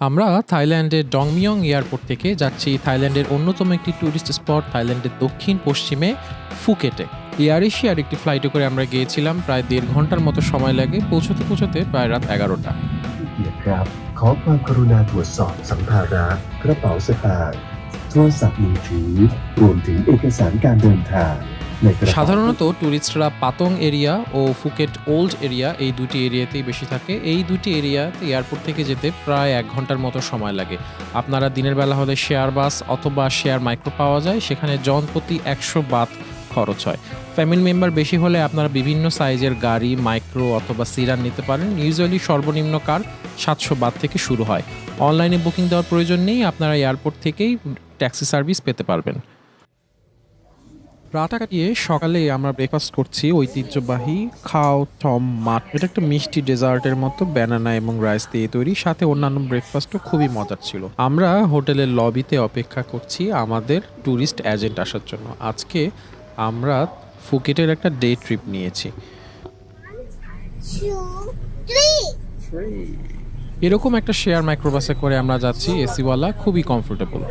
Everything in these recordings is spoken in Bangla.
আমরা থাইল্যান্ডের ডংমিয়ং এয়ারপোর্ট থেকে যাচ্ছি থাইল্যান্ডের অন্যতম একটি ট্যুরিস্ট স্পট থাইল্যান্ডের দক্ষিণ পশ্চিমে ফুকেটে এয়ার এশিয়ার একটি ফ্লাইটে করে আমরা গিয়েছিলাম প্রায় দেড় ঘন্টার মতো সময় লাগে পৌঁছতে পৌঁছতে প্রায় রাত এগারোটা เกียรติครับ ขอความกรุณาตรวจสอบสัมภาระกระเป๋าสตางค์โทรศัพท์มือถือรวมถึงเอกสารการเดินทางในกระเป๋า সাধারণত ট্যুরিস্টরা পাতং এরিয়া ও ফুকেট ওল্ড এরিয়া এই দুটি এরিয়াতেই বেশি থাকে। এই দুটি এরিয়াতে এয়ারপোর্ট থেকে যেতে প্রায় এক ঘণ্টার মতো সময় লাগে। আপনারা দিনের বেলা হলে শেয়ার বাস অথবা শেয়ার মাইক্রো পাওয়া যায়, সেখানে জন প্রতি একশো বাত খরচ হয়। ফ্যামিলি মেম্বার বেশি হলে আপনারা বিভিন্ন সাইজের গাড়ি, মাইক্রো অথবা সিরান নিতে পারেন। ইউজুয়ালি সর্বনিম্ন কার সাতশো বাত থেকে শুরু হয়। অনলাইনে বুকিং দেওয়ার প্রয়োজন নেই, আপনারা এয়ারপোর্ট থেকেই ট্যাক্সি সার্ভিস পেতে পারবেন। রাটা কাটিয়ে সকালে আমরা ব্রেকফাস্ট করছি ঐতিহ্যবাহী খাও টম মাট। এটা একটা মিষ্টি ডেজার্টের মতো ব্যানানা এবং রাইস দিয়ে তৈরি। সাথে অন্যান্য ব্রেকফাস্টও খুবই মজার ছিল। আমরা হোটেলের লবিতে অপেক্ষা করছি আমাদের ট্যুরিস্ট এজেন্ট আসার জন্য। আজকে আমরা ফুকেটের একটা ডে ট্রিপ নিয়েছি। এরকম একটা শেয়ার মাইক্রোবাসে করে আমরা যাচ্ছি, এসিওয়ালা খুবই কমফোর্টেবল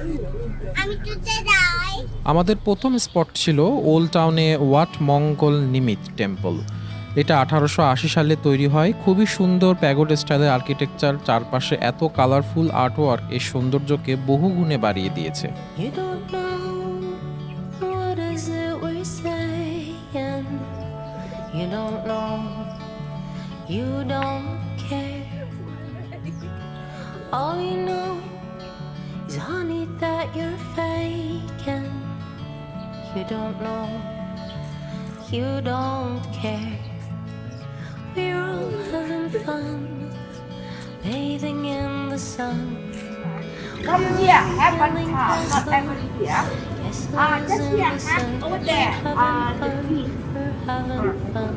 আমি আমাদের প্রথম স্পট ছিল ওল্ড টাউনে ওয়াট মঙ্গল নিমিত টেম্পল এটা আঠারোশো আশি সালে তৈরি হয় খুবই সুন্দর প্যাগোড স্টাইলের আর্কিটেকচার, চারপাশে এত কালারফুল আর্টওয়ার্ক এর সৌন্দর্যকে বহু গুণে বাড়িয়ে দিয়েছে. All you know is, honey, that you're faking. You don't know. You don't care. We're all having fun, bathing in the sun. Come here, have one cup, not everybody here. Uh, just here, sun. over there. Uh, the fun. tea. Having fun.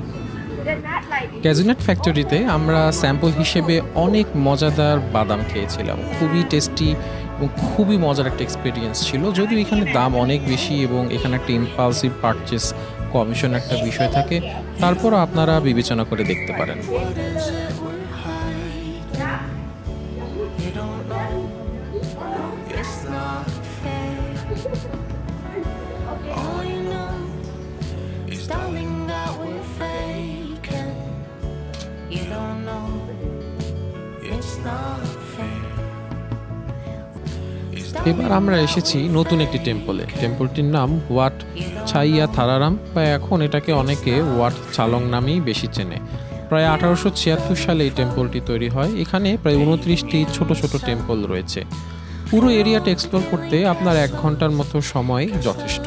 ক্যাজুনেট ফ্যাক্টরিতে আমরা স্যাম্পল হিসেবে অনেক মজাদার বাদাম খেয়েছিলাম খুবই টেস্টি এবং খুবই মজার একটা এক্সপিরিয়েন্স ছিল। যদিও এখানে দাম অনেক বেশি এবং এখানে একটা ইম্পালসিভ পারচেস কমিশন একটা বিষয় থাকে তারপর আপনারা বিবেচনা করে দেখতে পারেন। এবার আমরা এসেছি নতুন একটি টেম্পলে টেম্পলটির নাম ওয়াট ছাইয়া থারারাম, বা এখন এটাকে অনেকে ওয়াট চালং নামেই বেশি চেনে। প্রায় আঠারোশো ছিয়াত্তর সালে এই টেম্পলটি তৈরি হয়। এখানে প্রায় উনত্রিশটি ছোট ছোট টেম্পল রয়েছে। পুরো এরিয়াটা এক্সপ্লোর করতে আপনার এক ঘণ্টার মতো সময় যথেষ্ট।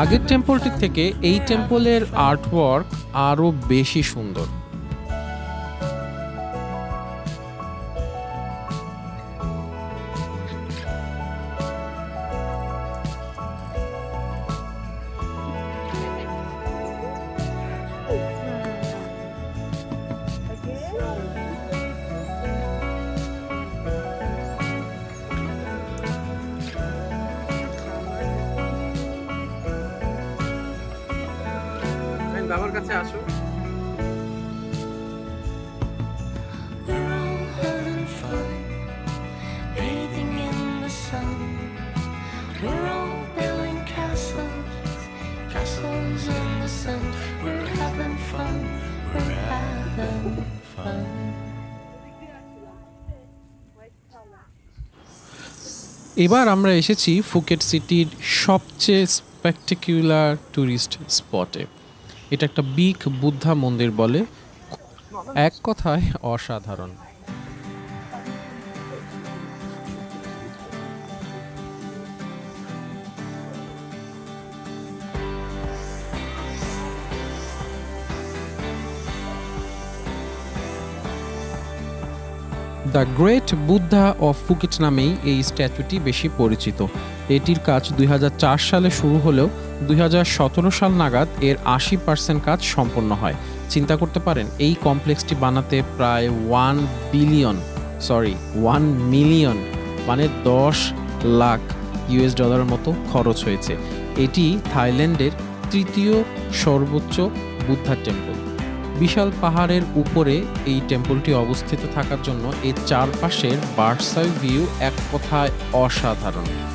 আগের টেম্পলটির থেকে এই টেম্পলের আর্টওয়ার্ক আরও বেশি সুন্দর। এবার আমরা এসেছি ফুকেট সিটির সবচেয়ে স্পেকটেকুলার ট্যুরিস্ট স্পটে এটা একটা বিখ বুদ্ধা মন্দির বলে। এক কথায় অসাধারণ। The great Buddha of Phuket নামেই এই স্ট্যাচুটি বেশি পরিচিত। এটির কাজ দুই হাজার চার সালে শুরু হলেও দুই হাজার সতেরো সাল নাগাদ এর আশি পার্সেন্ট কাজ সম্পন্ন হয়। চিন্তা করতে পারেন, এই কমপ্লেক্সটি বানাতে প্রায় one billion, sorry, one million মানে দশ লাখ ইউএস ডলারের মতো খরচ হয়েছে। এটি থাইল্যান্ডের তৃতীয় সর্বোচ্চ বুদ্ধা টেম্পল। বিশাল পাহাড়ের উপরে এই টেম্পলটি অবস্থিত থাকার জন্য এর চারপাশের বার্সাই ভিউ এক কথায় অসাধারণ।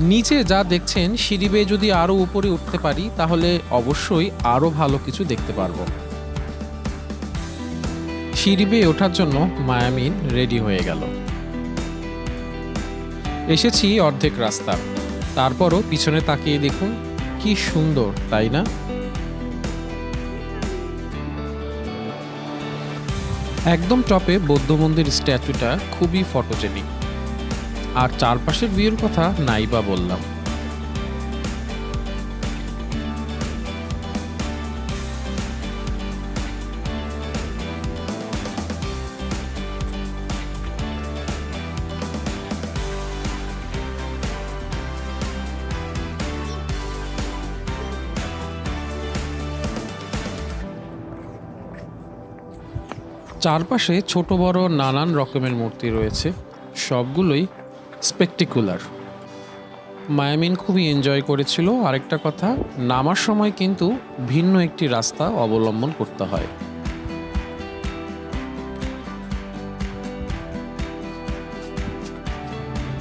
নিচে যা দেখছেন, সিঁড়ি বেয়ে যদি আরও উপরে উঠতে পারি, তাহলে অবশ্যই আরও ভালো কিছু দেখতে পারব। সিঁড়ি বেয়ে ওঠার জন্য মায়ামিন রেডি হয়ে গেল। এসেছি অর্ধেক রাস্তা। তারপরও পিছনে তাকিয়ে দেখুন, কি সুন্দর, তাই না? একদম টপে বৌদ্ধ মন্দির স্ট্যাচুটা খুবই ফটোজেনিক। আর চারপাশের ভিউর কথা নাই বা বললাম। চারপাশে ছোট বড় নানান রকমের মূর্তি রয়েছে। সবগুলোই স্পেকটিকুলার। মায়ামিন খুবই এনজয় করেছিল আরেকটা কথা, নামার সময় কিন্তু ভিন্ন একটি রাস্তা অবলম্বন করতে হয়।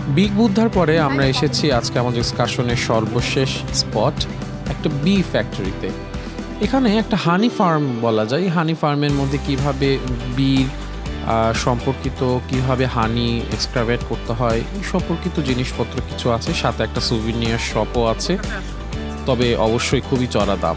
বিগ বুদ্ধার পরে আমরা এসেছি আজকে আমাদের এক্সকার্শনের সর্বশেষ স্পট একটা বি ফ্যাক্টরিতে এখানে একটা হানি ফার্ম বলা যায়। হানি ফার্মের মধ্যে কীভাবে বীর সম্পর্কিত কীভাবে হানি এক্সক্রাভেট করতে হয়, এই সম্পর্কিত জিনিসপত্র কিছু আছে, সাথে একটা সুভিনিয়ার শপও আছে। তবে অবশ্যই খুবই চড়া দাম।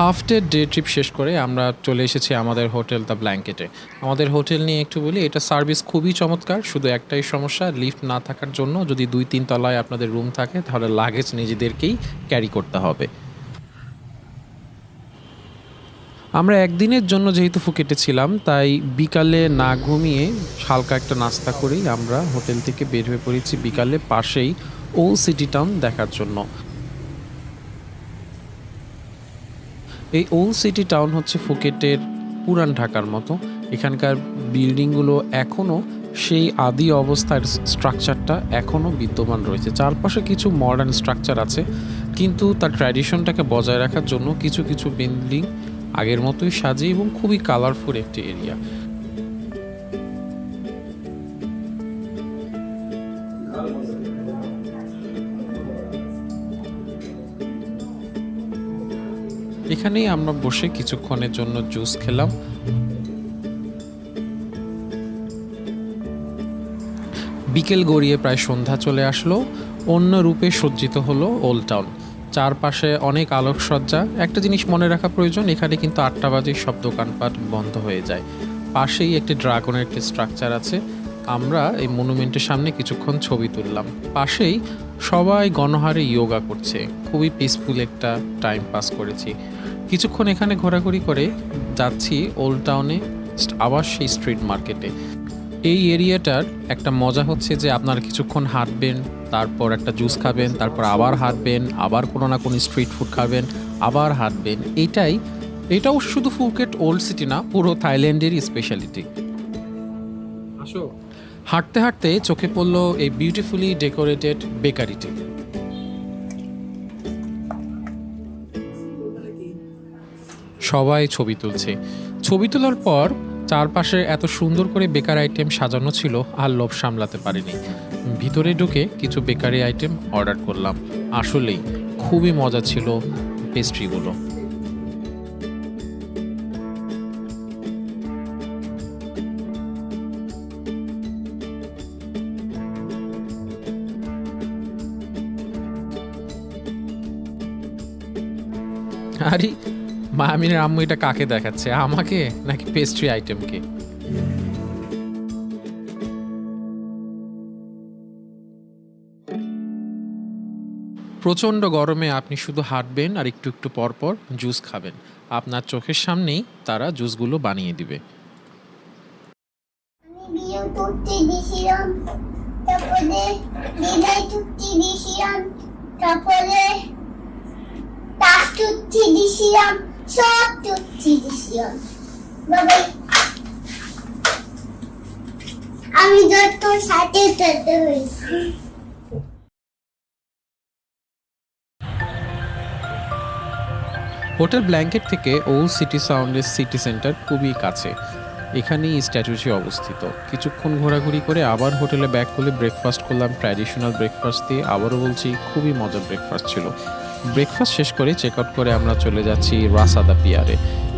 হাফ ডে ডে ট্রিপ শেষ করে আমরা চলে এসেছি আমাদের হোটেল দ্য ব্ল্যাঙ্কেটে আমাদের হোটেল নিয়ে একটু বলি, এটা সার্ভিস খুবই চমৎকার, শুধু একটাই সমস্যা লিফট না থাকার জন্য যদি দুই তিন তলায় আপনাদের রুম থাকে, তাহলে লাগেজ নিজেদেরকেই ক্যারি করতে হবে। আমরা একদিনের জন্য যেহেতু ফুকেটে ছিলাম, তাই বিকালে না ঘুমিয়ে হালকা একটা নাস্তা করেই আমরা হোটেল থেকে বের হয়ে পড়েছি বিকালে পাশেই ওল্ড সিটি টাউন দেখার জন্য। এই ওল্ড সিটি টাউন হচ্ছে ফুকেটের পুরান ঢাকার মতো। এখানকার বিল্ডিংগুলো এখনও সেই আদি অবস্থার স্ট্রাকচারটা এখনও বিদ্যমান রয়েছে। চারপাশে কিছু মডার্ন স্ট্রাকচার আছে, কিন্তু তার ট্র্যাডিশনটাকে বজায় রাখার জন্য কিছু কিছু বিল্ডিং আগের মতোই সাজে এবং খুবই কালারফুল একটি এরিয়া এখানেই আমরা বসে কিছুক্ষণের জন্য জুস খেলাম। বিকেল গড়িয়ে প্রায় সন্ধ্যা চলে আসলো। অন্য রূপে সজ্জিত হলো ওল্ড টাউন চারপাশে অনেক আলোকসজ্জা। একটা জিনিস মনে রাখা প্রয়োজন, এখানে কিন্তু আটটা বাজে সব দোকানপাট বন্ধ হয়ে যায়। পাশেই একটি ড্রাগনের একটি স্ট্রাকচার আছে। আমরা এই মনুমেন্টের সামনে কিছুক্ষণ ছবি তুললাম। পাশেই সবাই গণহারে ইয়োগা করছে। খুবই পিসফুল একটা টাইম পাস করেছি। কিছুক্ষণ এখানে ঘোরাঘুরি করে যাচ্ছি ওল্ড টাউনে আবার সেই স্ট্রিট মার্কেটে এই এরিয়াটার একটা মজা হচ্ছে যে আপনারা কিছুক্ষণ হাঁটবেন, তারপর একটা জুস খাবেন, তারপর আবার হাঁটবেন, আবার কোনো না কোনো স্ট্রিট ফুড খাবেন, আবার হাঁটবেন। এটাই এটাও শুধু ফুকেট ওল্ড সিটি না, পুরো থাইল্যান্ডেরই স্পেশালিটি আসো। হাঁটতে হাঁটতে চোখে পড়ল এই বিউটিফুলি ডেকোরেটেড বেকারিটি সবাই ছবি তুলছে। ছবি তোলার পর চারপাশে এত সুন্দর করে বেকার আইটেম সাজানো ছিল আর লোভ সামলাতে পারিনি। ভিতরে ঢুকে কিছু বেকারি আইটেম অর্ডার করলাম। আসলেই খুবই মজা ছিল পেস্ট্রিগুলো। আরে মায়ামিনের আম্মু এটা কাকে দেখাচ্ছে, আমাকে নাকি পেস্ট্রি আইটেমকে প্রচণ্ড গরমে আপনি শুধু হাঁটবেন আর একটু একটু পর পর জুস খাবেন। আপনার চোখের সামনেই তারা জুসগুলো বানিয়ে দিবে। তারপরে বাবা, আমি যত সাথে হোটেল ব্ল্যাঙ্কেট থেকে ওল্ড সিটি সাউন্ডের সিটি সেন্টার খুবই কাছে। এখানেই স্ট্যাচুচি অবস্থিত। কিছুক্ষণ ঘোরাঘুরি করে আবার হোটেলে ব্যাক করে ব্রেকফাস্ট করলাম। ট্র্যাডিশনাল ব্রেকফাস্ট দিয়ে আবারও বলছি, খুবই মজার ব্রেকফাস্ট ছিল। ব্রেকফাস্ট শেষ করে চেক আউট করে আমরা চলে যাচ্ছি রাসাদা পিয়ারে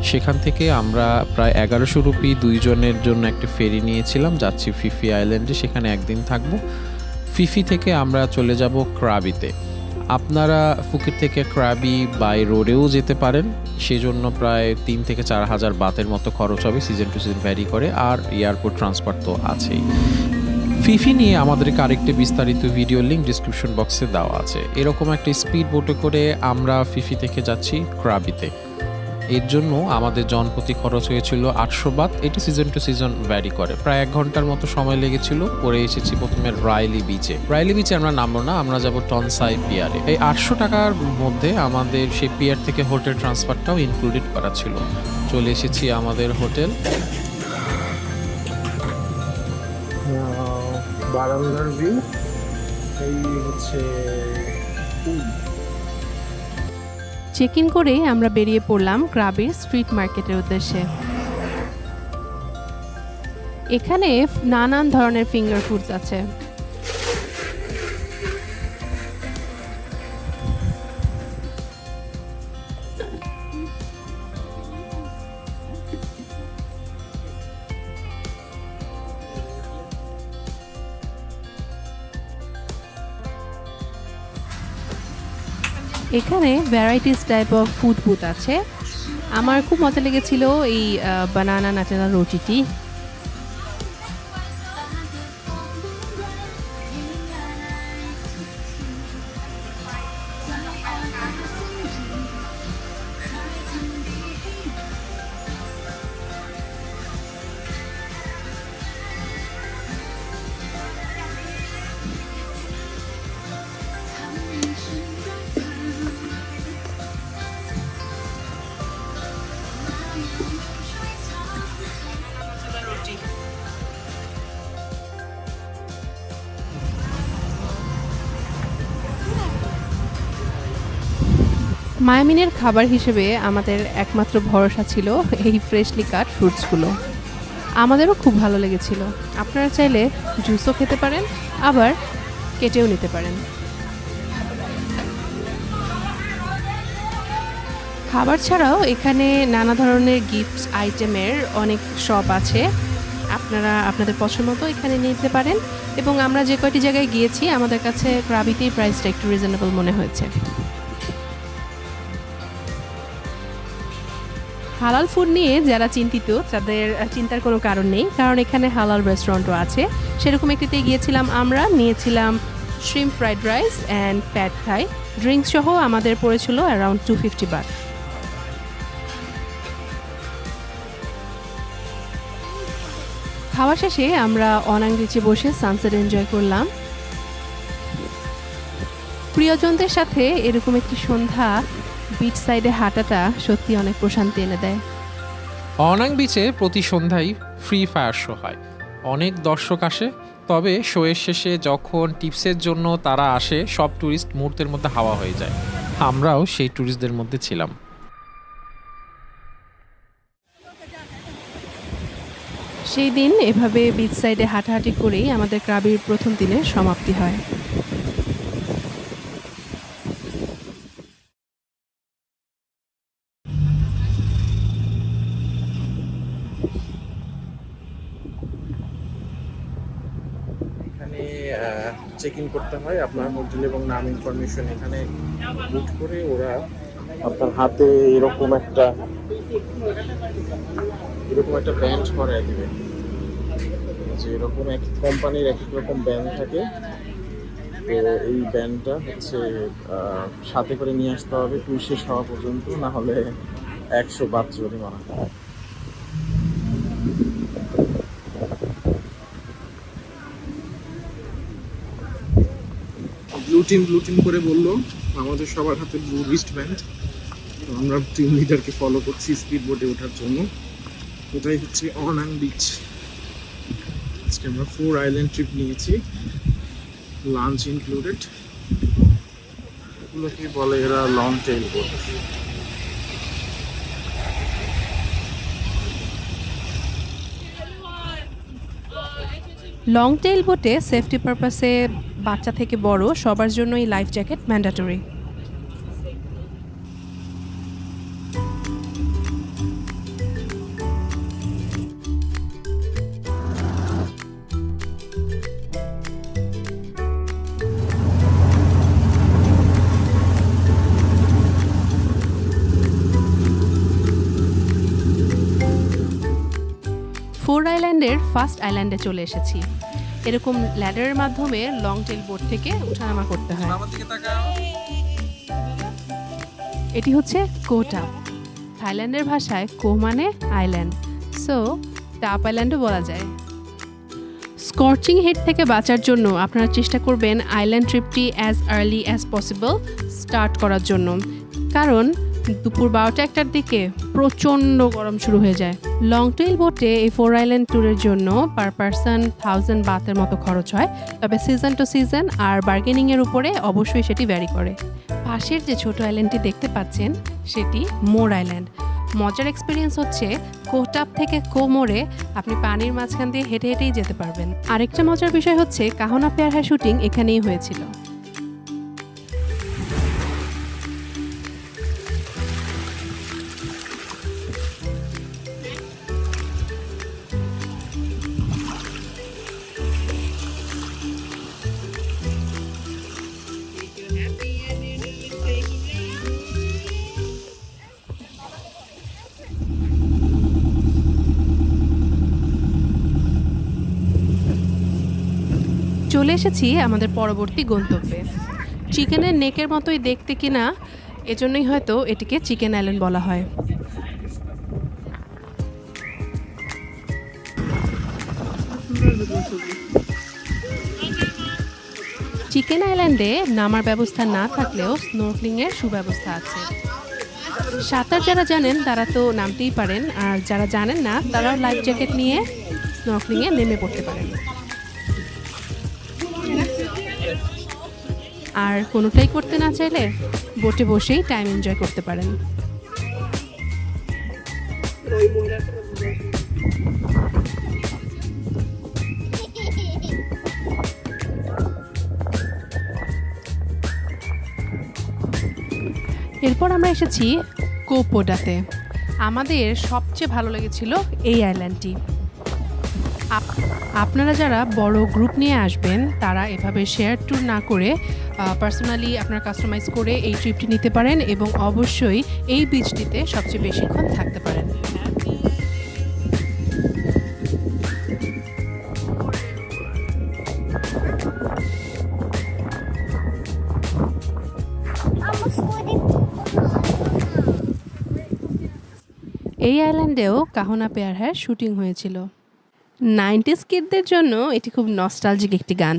সেখান থেকে আমরা প্রায় এগারোশো রুপি দুইজনের জন্য একটা ফেরি নিয়েছিলাম, যাচ্ছি ফিফি আইল্যান্ডে সেখানে একদিন থাকব। ফিফি থেকে আমরা চলে যাব ক্রাবিতে আপনারা ফুকির থেকে ক্রাবি বাই রোডেও যেতে পারেন, সেজন্য প্রায় তিন থেকে চার হাজার বাতের মতো খরচ হবে সিজন টু সিজন ভ্যারি করে, আর এয়ারপোর্ট ট্রান্সপোর্ট তো আছেই। ফিফি নিয়ে আমাদেরকে আরেকটি বিস্তারিত ভিডিও লিঙ্ক ডিসক্রিপশন বক্সে দেওয়া আছে। এরকম একটা স্পিড বোটে করে আমরা ফিফি থেকে যাচ্ছি ক্রাবিতে। এর জন্য আমাদের জনপ্রতি খরচ হয়েছিল আটশো বাত। এটি সিজন টু সিজন ভ্যারি করে। প্রায় এক ঘণ্টার মতো সময় লেগেছিল পরে এসেছি প্রথমে রাইলি বিচে রাইলি বিচে আমরা নামবো না, আমরা যাব টনসাই পিয়ারে এই আটশো টাকার মধ্যে আমাদের সেই পিয়ার থেকে হোটেল ট্রান্সফারটাও ইনক্লুডেড করা ছিল। চলে এসেছি আমাদের হোটেল বারান্দার ভিউ এই হচ্ছে চেক ইন করে আমরা বেরিয়ে পড়লাম ক্রাবির স্ট্রিট মার্কেটের উদ্দেশ্যে। এখানে নানান ধরনের ফিঙ্গার ফুডস আছে। এখানে varieties type of food booth আছে। আমার খুব মজা লেগেছিল এই বানানা নাচানা রুটিটি। মায়ামিনের খাবার হিসেবে আমাদের একমাত্র ভরসা ছিল এই ফ্রেশলি কাট ফ্রুটসগুলো আমাদেরও খুব ভালো লেগেছিল। আপনারা চাইলে জুসও খেতে পারেন, আবার কেটেও নিতে পারেন। খাবার ছাড়াও এখানে নানা ধরনের গিফটস আইটেমের অনেক শপ আছে। আপনারা আপনাদের পছন্দ মতো এখানে নিতে পারেন এবং আমরা যে কয়টি জায়গায় গিয়েছি, আমাদের কাছে ক্রাবিতেই প্রাইসটা একটু রিজনেবল মনে হয়েছে। হালাল ফুড নিয়ে যারা চিন্তিত, তাদের চিন্তার কোনো কারণ নেই। কারণ এখানে হালাল রেস্টুরেন্টও আছে। সেরকম একটিতে গিয়েছিলাম আমরা, নিয়েছিলাম shrimp fried rice and pad Thai drinks সহ আমাদের পড়েছিল অ্যারাউন্ড টু ফিফটি বাট খাওয়া শেষে আমরা অনাংরিচে বসে সানসেট এনজয় করলাম। প্রিয়জনদের সাথে এরকম একটি সন্ধ্যা বিচ সাইডে হাঁটাটা সত্যি অনেক প্রশান্তি এনে দেয়। অনাং বিচে প্রতি সন্ধ্যায় ফ্রি ফায়ার শো হয়। অনেক দর্শক আসে তবে শোয়ের শেষে যখন টিপসের জন্য তারা আসে সব ট্যুরিস্ট মুহূর্তের মধ্যে হাওয়া হয়ে যায়। আমরাও সেই ট্যুরিস্টদের মধ্যে ছিলাম। সেই দিন এভাবে বিচ সাইডে হাঁটাহাঁটি করেই আমাদের ক্রাবির প্রথম দিনের সমাপ্তি হয়। করতে হয়। আপনার হোটেল এবং নাম ইনফরমেশন এখানে বুট করে ওরা আপনার হাতে এরকম একটা এরকম একটা ব্যান্ড করায় দিবে। যে এরকম এক কোম্পানির এক এক রকম ব্যান্ড থাকে। তো এই ব্যান্ডটা হচ্ছে সাথে করে নিয়ে আসতে হবে। টুর শেষ হওয়া পর্যন্ত, না হলে একশো বাদ জরিমানা। ব্লু টিম করে বলল, আমাদের সবার হাতে ব্লু রিস্ট ব্যান্ড তো আমরা টিম লিডারকে ফলো করছি স্পিড বোটে ওঠার জন্য। ওটাই হচ্ছে অন বিচ আজকে আমরা ফোর আইল্যান্ড ট্রিপ নিয়েছি লাঞ্চ ইনক্লুডেড এগুলোকে বলে এরা long tail boat long tail বোটে সেফটি পারপাসে বাচ্চা থেকে বড় সবার জন্যই লাইফ জ্যাকেট ম্যান্ডাটরি ফোর আইল্যান্ডের ফার্স্ট আইল্যান্ডে চলে এসেছি। এরকম ল্যাডারের মাধ্যমে লং টেল বোর্ড থেকে ওঠানামা করতে হয়। এটি হচ্ছে কোটা। থাইল্যান্ডের ভাষায় কো মানে আইল্যান্ড সো টাপ আইল্যান্ডও বলা যায়। স্কর্চিং হেড থেকে বাঁচার জন্য আপনারা চেষ্টা করবেন island ট্রিপটি as early as possible start করার জন্য। কারণ দুপুর বারোটা একটার দিকে প্রচণ্ড গরম শুরু হয়ে যায়। লং টেইল বোটে এই ফোর আইল্যান্ড ট্যুরের জন্য পার পারসন থাউজেন্ড বাতের মতো খরচ হয়। তবে সিজন টু সিজন আর বার্গেনিংয়ের উপরে অবশ্যই সেটি ভ্যারি করে। পাশের যে ছোট আইল্যান্ডটি দেখতে পাচ্ছেন, সেটি মোর আইল্যান্ড মজার এক্সপিরিয়েন্স হচ্ছে কোটাপ থেকে কোমোরে আপনি পানির মাঝখান দিয়ে হেঁটে হেঁটেই যেতে পারবেন। আরেকটা মজার বিষয় হচ্ছে কাহনা পেয়ার হাই শুটিং এখানেই হয়েছিল। এসেছি আমাদের পরবর্তী গন্তব্যে। চিকেনের নেকের মতোই দেখতে কিনা, এজন্যই হয়তো এটিকে চিকেন আইল্যান্ড বলা হয়। চিকেন আইল্যান্ডে নামার ব্যবস্থা না থাকলেও স্নোর্কলিংয়ের সুব্যবস্থা আছে। সাঁতার যারা জানেন, তারা তো নামতেই পারেন, আর যারা জানেন না, তারাও লাইফ জ্যাকেট নিয়ে স্নর্কলিংয়ে নেমে পড়তে পারেন। আর কোনোটাই করতে না চাইলে বোটে বসেই টাইম এনজয় করতে পারেন। এরপর আমরা এসেছি কোপোডাতে। আমাদের সবচেয়ে ভালো লেগেছিল এই আইল্যান্ডটি আপ- আপনারা যারা বড় গ্রুপ নিয়ে আসবেন, তারা এভাবে শেয়ার ট্যুর না করে পার্সোনালি আপনার কাস্টমাইজ করে এই ট্রিপটি নিতে পারেন এবং অবশ্যই এই বিচটিতে সবচেয়ে বেশিক্ষণ থাকতে পারেন। এই আইল্যান্ডেও কাহনা পেয়ার হ্যার শুটিং হয়েছিল। নাইনটিস কিডদের জন্য এটি খুব নস্টালজিক একটি গান।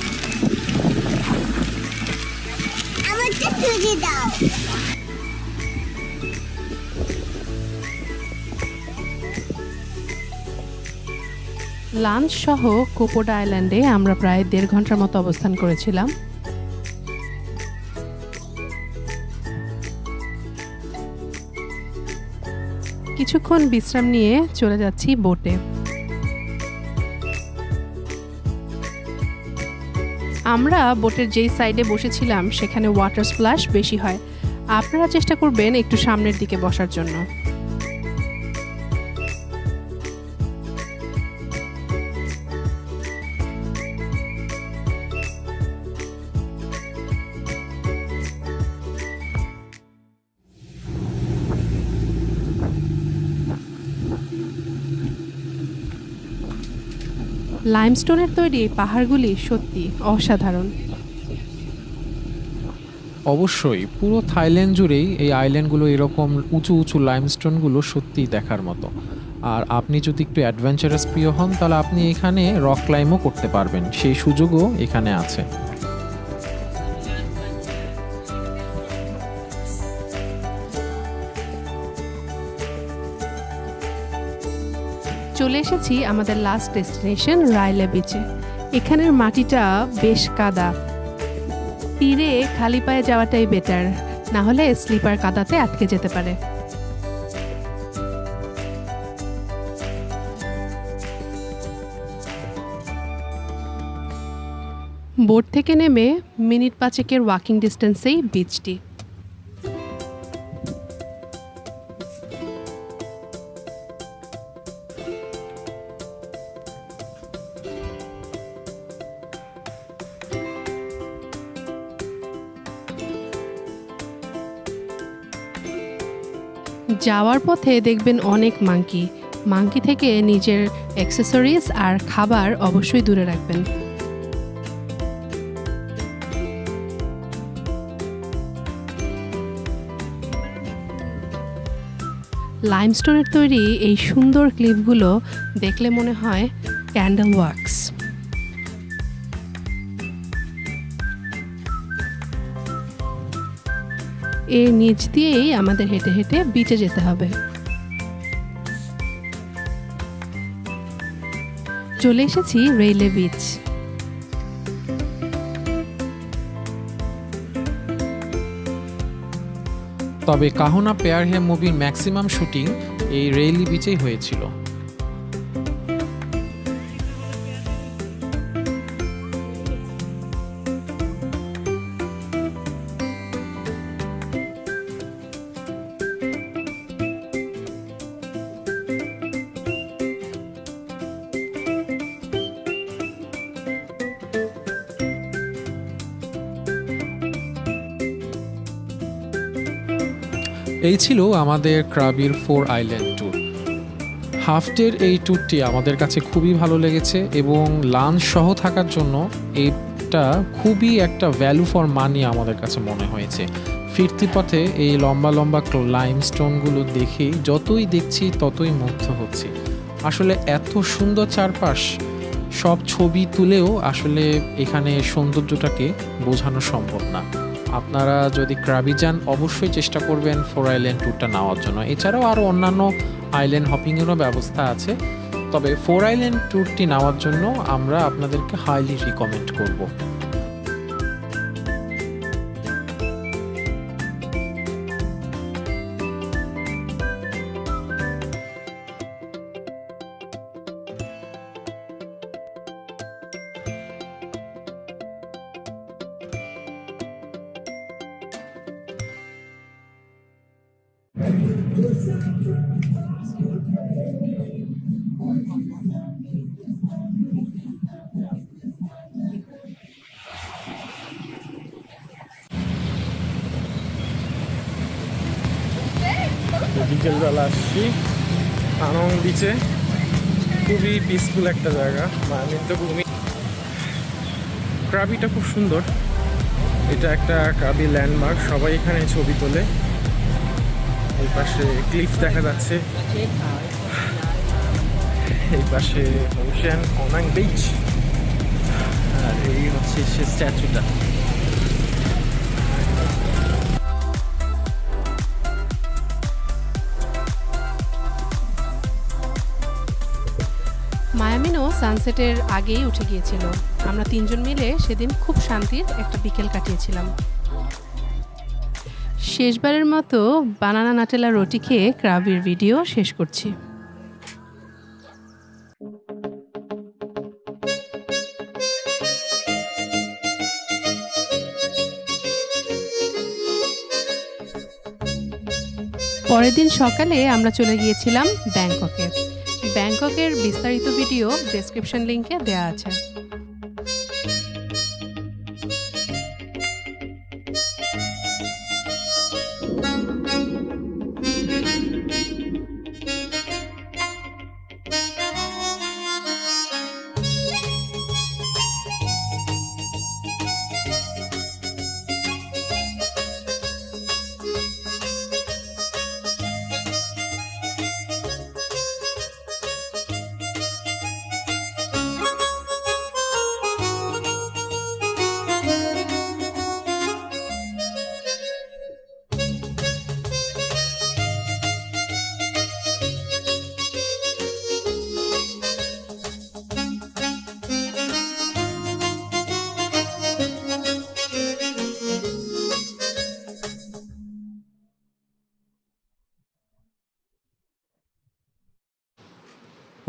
লাঞ্চ সহ কোপোডা আইল্যান্ডে আমরা প্রায় দেড় ঘণ্টার মতো অবস্থান করেছিলাম। কিছুক্ষণ বিশ্রাম নিয়ে চলে যাচ্ছি বোটে। আমরা বোটের যেই সাইডে বসেছিলাম, সেখানে ওয়াটার স্প্ল্যাশ বেশি হয়। আপনারা চেষ্টা করবেন একটু সামনের দিকে বসার জন্য। লাইমস্টোনের তৈরি এই পাহাড়গুলি সত্যি অসাধারণ। অবশ্যই, পুরো থাইল্যান্ড জুড়েই এই আইল্যান্ডগুলো এরকম উঁচু উঁচু লাইমস্টোনগুলো সত্যিই দেখার মতো। আর আপনি যদি একটু অ্যাডভেঞ্চারাস প্রিয় হন, তাহলে আপনি এখানে রক ক্লাইম্বও করতে পারবেন। সেই সুযোগও এখানে আছে। চলে এসেছি আমাদের লাস্ট ডেস্টিনেশন রাইলে বিচে এখানের মাটিটা বেশ কাদা। তীরে খালি পায়ে যাওয়াটাই বেটার না হলে স্লিপার কাদাতে আটকে যেতে পারে। বোট থেকে নেমে মিনিট পাঁচেকের ওয়াকিং ডিস্টেন্সেই বিচটি যাওয়ার পথে দেখবেন অনেক মাংকি। মাংকি থেকে নিজের অ্যাক্সেসরিজ আর খাবার অবশ্যই দূরে রাখবেন। লাইমস্টোনের তৈরি এই সুন্দর ক্লিপগুলো দেখলে মনে হয় ক্যান্ডেল ওয়াক্স এর নিচ দিয়েই আমাদের হেঁটে হেঁটে বিচে যেতে হবে। চলে এসেছি রেইলে বিচ তবে কাহনা পেয়ার হে মুভির ম্যাক্সিমাম শুটিং এই রেইলি বিচেই হয়েছিল। ছিল আমাদের ক্রাবির ফোর আইল্যান্ড ট্যুর। হাফ ডের এই ট্যুরটি আমাদের কাছে খুবই ভালো লেগেছে এবং লাঞ্চ সহ থাকার জন্য এটা খুবই একটা ভ্যালু ফর মানি আমাদের কাছে মনে হয়েছে। ফিরতি পথে এই লম্বা লম্বা লাইমস্টোনগুলো দেখেই যতই দেখছি ততই মুগ্ধ হচ্ছি। আসলে এত সুন্দর চারপাশ, সব ছবি তুলেও আসলে এখানে সৌন্দর্যটাকে বোঝানো সম্ভব না। আপনারা যদি ক্রাবি যান, অবশ্যই চেষ্টা করবেন ফোর আইল্যান্ড ট্যুরটা নেওয়ার জন্য। এছাড়াও আরও অন্যান্য আইল্যান্ড হপিংয়েরও ব্যবস্থা আছে। তবে ফোর আইল্যান্ড ট্যুরটি নেওয়ার জন্য আমরা আপনাদেরকে হাইলি রিকমেন্ড করব। বিকেলবেলা আসছি। আনং বিচে খুবই পিসফুল একটা জায়গা। ভূমি ক্রাবিটা খুব সুন্দর। এটা একটা ক্রাবি ল্যান্ডমার্ক সবাই এখানে ছবি তোলে। এই পাশে ক্লিফ দেখা যাচ্ছে। এই পাশে ওশান অনাং বিচ আর এই হচ্ছে সে স্ট্যাচুটা মায়ামিনও সানসেটের আগেই উঠে গিয়েছিল। আমরা তিনজন মিলে সেদিন খুব শান্তির একটা বিকেল কাটিয়েছিলাম। শেষবারের মতো বানানা নাটেলা রুটি খেয়ে ক্রাবির ভিডিও শেষ করছি। পরের দিন সকালে আমরা চলে গিয়েছিলাম ব্যাংককে। ব্যাংককের বিস্তারিত ভিডিও ডেসক্রিপশন লিংকে দেওয়া আছে।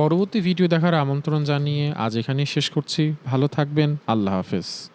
পরবর্তী ভিডিও দেখার আমন্ত্রণ জানিয়ে আজ এখানেই শেষ করছি। ভালো থাকবেন। আল্লাহ হাফেজ।